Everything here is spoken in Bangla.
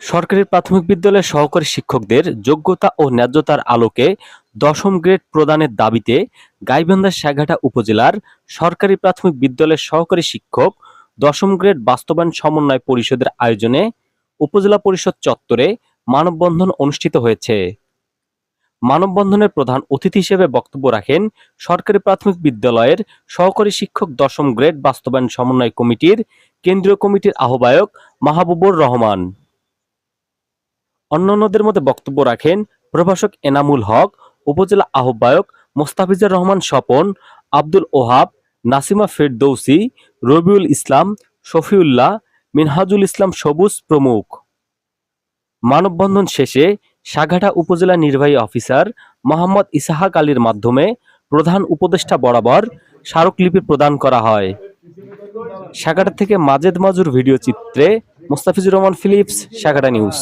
সরকারি প্রাথমিক বিদ্যালয়ের সহকারী শিক্ষকদের যোগ্যতা ও ন্যায্যতার আলোকে দশম গ্রেড প্রদানের দাবিতে গাইবান্ধা সাঘাটা উপজেলার সরকারি প্রাথমিক বিদ্যালয়ের সহকারী শিক্ষক দশম গ্রেড বাস্তবায়ন সমন্বয় পরিষদের আয়োজনে উপজেলা পরিষদ চত্বরে মানববন্ধন অনুষ্ঠিত হয়েছে। মানববন্ধনের প্রধান অতিথি হিসেবে বক্তব্য রাখেন সরকারি প্রাথমিক বিদ্যালয়ের সহকারী শিক্ষক দশম গ্রেড বাস্তবায়ন সমন্বয় কমিটির কেন্দ্রীয় কমিটির আহ্বায়ক মাহবুবুর রহমান। অন্যান্যদের মধ্যে বক্তব্য রাখেন প্রভাষক এনামুল হক, উপজেলা আহ্বায়ক মোস্তাফিজুর রহমান স্বপন, আব্দুল ওহাব, নাসিমা ফেরদৌসি, রবিউল ইসলাম, শফিউল্লাহ, মিনহাজুল ইসলাম সবুজ প্রমুখ। মানববন্ধন শেষে সাঘাটা উপজেলা নির্বাহী অফিসার মোহাম্মদ ইসাহাক আলীর মাধ্যমে প্রধান উপদেষ্টা বরাবর স্মারকলিপি প্রদান করা হয়। সাঘাটা থেকে মাজেদ মাজুর ভিডিও চিত্রে মোস্তাফিজুর রহমান ফিলিপস, সাঘাটা নিউজ।